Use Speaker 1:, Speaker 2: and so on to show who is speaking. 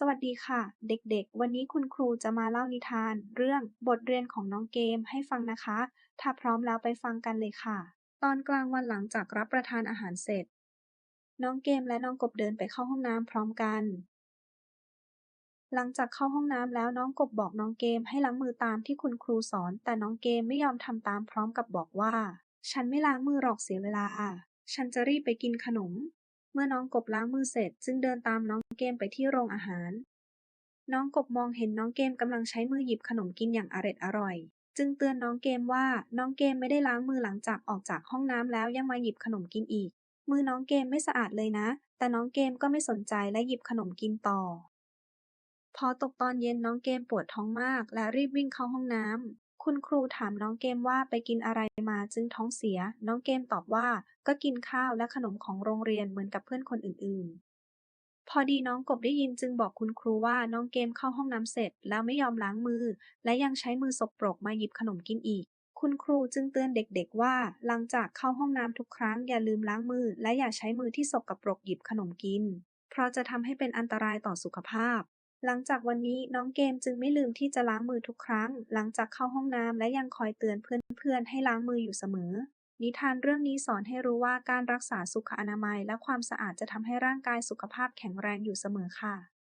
Speaker 1: สวัสดีค่ะ เด็กๆ วันนี้คุณครูจะมาเล่านิทาน เรื่องบทเรียนของน้องเกมให้ฟังนะคะ ถ้าพร้อมแล้วไปฟังกันเลยค่ะ ตอนกลางวันหลังจากรับประทานอาหารเสร็จ น้องเกมและน้องกบเดินไปเข้าห้องน้ำพร้อมกัน หลังจากเข้าห้องน้ำแล้วน้องกบบอกน้องเกมให้ล้างมือตามที่คุณครูสอน แต่น้องเกมไม่ยอมทำตามพร้อมกับบอกว่า ฉันไม่ล้างมือหรอกเสียเวลาฉันจะรีบไปกินขนม เมื่อน้องกบล้างมือเสร็จจึงเดินตามน้องเกมไปที่โรงอาหาร น้องกบมองเห็นน้องเกมกำลังใช้มือหยิบขนมกินอย่างอร็ดอร่อย จึงเตือนน้องเกมว่าน้องเกมไม่ได้ล้างมือหลังจากออกจากห้องน้ำแล้วยังมาหยิบขนมกินอีก มือน้องเกมไม่สะอาดเลยนะ แต่น้องเกมก็ไม่สนใจและหยิบขนมกินต่อ พอตกตอนเย็นน้องเกมปวดท้องมากและรีบวิ่งเข้าห้องน้ำ คุณครูถามน้องเกมว่าไปกินอะไรมาจึงท้องเสีย น้องเกมตอบว่า ก็กินข้าวและขนมของโรงเรียนเหมือนกับเพื่อนคนอื่นๆ พอดีน้องกบได้ยินจึงบอกคุณครูว่าน้องเกมเข้าห้องน้ำเสร็จ แล้วไม่ยอมล้างมือ และยังใช้มือสกปรกมาหยิบขนมกินอีก คุณครูจึงเตือนเด็กๆว่า หลังจากเข้าห้องน้ำทุกครั้งอย่าลืมล้างมือ และอย่าใช้มือที่สกปรกหยิบขนมกิน เพราะจะทำให้เป็นอันตรายต่อสุขภาพ หลังจากวันนี้น้องเกมจึงไม่ลืมที่จะล้างมือทุกครั้ง หลังจากเข้าห้องน้ำและยังคอยเตือนเพื่อนๆให้ล้างมืออยู่เสมอ นิทานเรื่องนี้สอนให้รู้ว่าการรักษาสุขอนามัยและความสะอาดจะทำให้ร่างกายสุขภาพแข็งแรงอยู่เสมอค่ะ